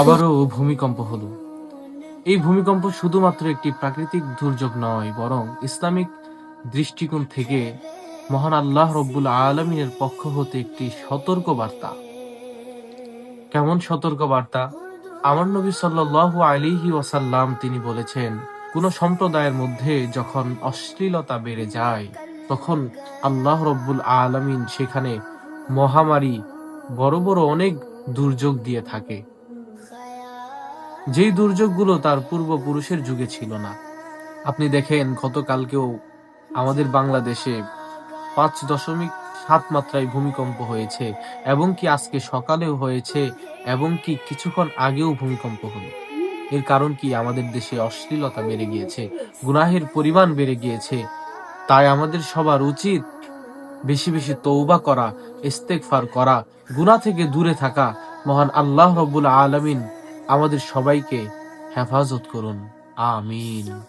আবারও ভূমিকম্প হলো। এই ভূমিকম্প শুধুমাত্র একটি প্রাকৃতিক দুর্যোগ নয়, বরং ইসলামিক দৃষ্টিকোণ থেকে মহান আল্লাহ রব্বুল আলমিনের পক্ষ হতে একটি সতর্ক বার্তা কেমন সতর্ক বার্তা আমার নবী সাল্লাল্লাহু আলাইহি ওয়াসাল্লাম তিনি বলেছেন, কোন সম্প্রদায়ের মধ্যে যখন অশ্লীলতা বেড়ে যায়, তখন আল্লাহ রব্বুল আলামিন সেখানে মহামারী বড় বড় অনেক দুর্যোগ দিয়ে থাকে। যেই দুর্যোগগুলো তার পূর্বপুরুষের যুগে ছিল না। আপনি দেখেন, গতকালকেও আমাদের বাংলাদেশে পাঁচ দশমিক সাত মাত্রায় ভূমিকম্প হয়েছে, এবং কি আজকে সকালেও হয়েছে, এবং কি কিছুক্ষণ আগেও ভূমিকম্প হলো। এর কারণ কি? আমাদের দেশে অশ্লীলতা বেড়ে গিয়েছে, গুনাহের পরিমাণ বেড়ে গিয়েছে। তাই আমাদের সবার উচিত বেশি বেশি তৌবা করা ইস্তেকফার করা, গুনাহ থেকে দূরে থাকা। মহান আল্লাহ রব্বুল আলামিন আমাদের সবাইকে হেফাজত করুন। আমিন।